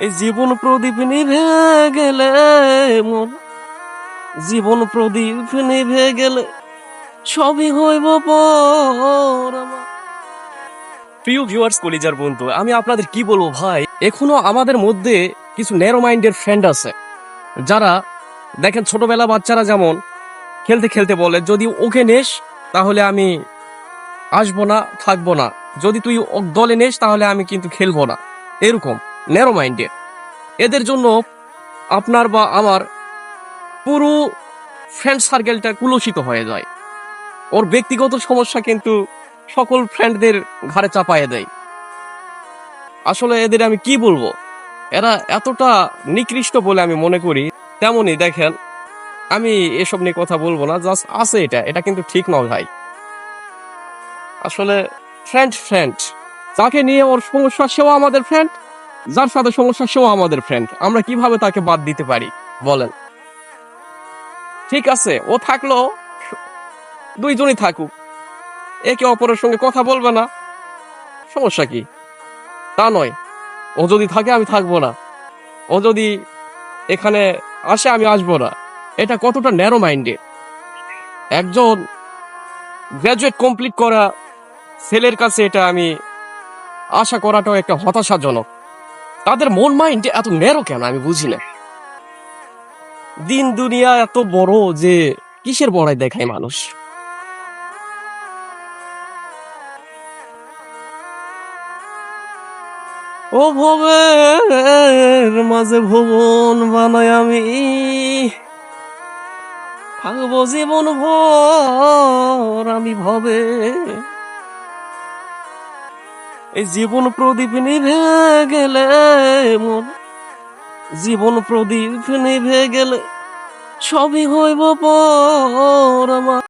এই জীবন প্রদীপ নিভে গেলে মন। জীবন প্রদীপ নিভে গেলে সবই হইব পর। প্রিয় ভিউয়ার্স কলিজার বন্ধু, আমি আপনাদের কি বলব ভাই? এখনও আমাদের মধ্যে কিছু ন্যারো মাইন্ডের ফ্রেন্ড আছে। যারা, দেখেন ছোটবেলা বাচ্চারা যেমন খেলতে খেলতে বলে, যদি ওকে নেস, তাহলে আমি আসব না, থাকব না। যদি তুই দলে নেস, তাহলে আমি কিন্তু খেলব না। এরকম। ন্যারো মাইন্ডের এদের জন্য আপনার বা আমার পুরো ফ্রেন্ড সার্কেলটা কুলসিত হয়ে যায়। ওর ব্যক্তিগত সমস্যা কিন্তু সকল ফ্রেন্ডদের ঘাড়ে চাপায়ে দেয়। আসলে এদের আমি কি বলব? এরা এতটা নিকৃষ্ট বলে আমি মনে করি, তেমনই দেখেন, আমি এসব নিয়ে কথা বলব না জাস্ট আছে এটা এটা কিন্তু ঠিক নয় ভাই। আসলে ফ্রেন্ড ফ্রেন্ড যাকে নিয়ে ওর সমস্যা, সেও আমাদের ফ্রেন্ড যার সাথে সমস্যা, সেও আমাদের ফ্রেন্ড আমরা কীভাবে তাকে বাদ দিতে পারি? বলেন। ঠিক আছে, ও থাকল, দুইজনই থাকুক। একে অপরের সঙ্গে কথা বলবে না। সমস্যা কি? তা নয়। ও যদি থাকে, আমি থাকব না। ও যদি এখানে আসে, আমি আসব না। এটা কতটা ন্যারো মাইন্ডে একজন গ্র্যাজুয়েট কমপ্লিট করা ছেলের কাছে এটা আমি আশা করাটাও একটা হতাশাজনক। তাদের মন মাইন্ড এত ন্যারো কেন? আমি বুঝি না। দিন দুনিয়া এত বড় যে কিসের বড়াই দেখায় মানুষ? ও ভবের মাঝে ভুবন বানাই আমি। থাকব জীবন ভর আমি ভবে এই জীবন প্রদীপ নিভে গেলে মন। জীবন প্রদীপ নিভে গেলে সবই হইব পর আমার।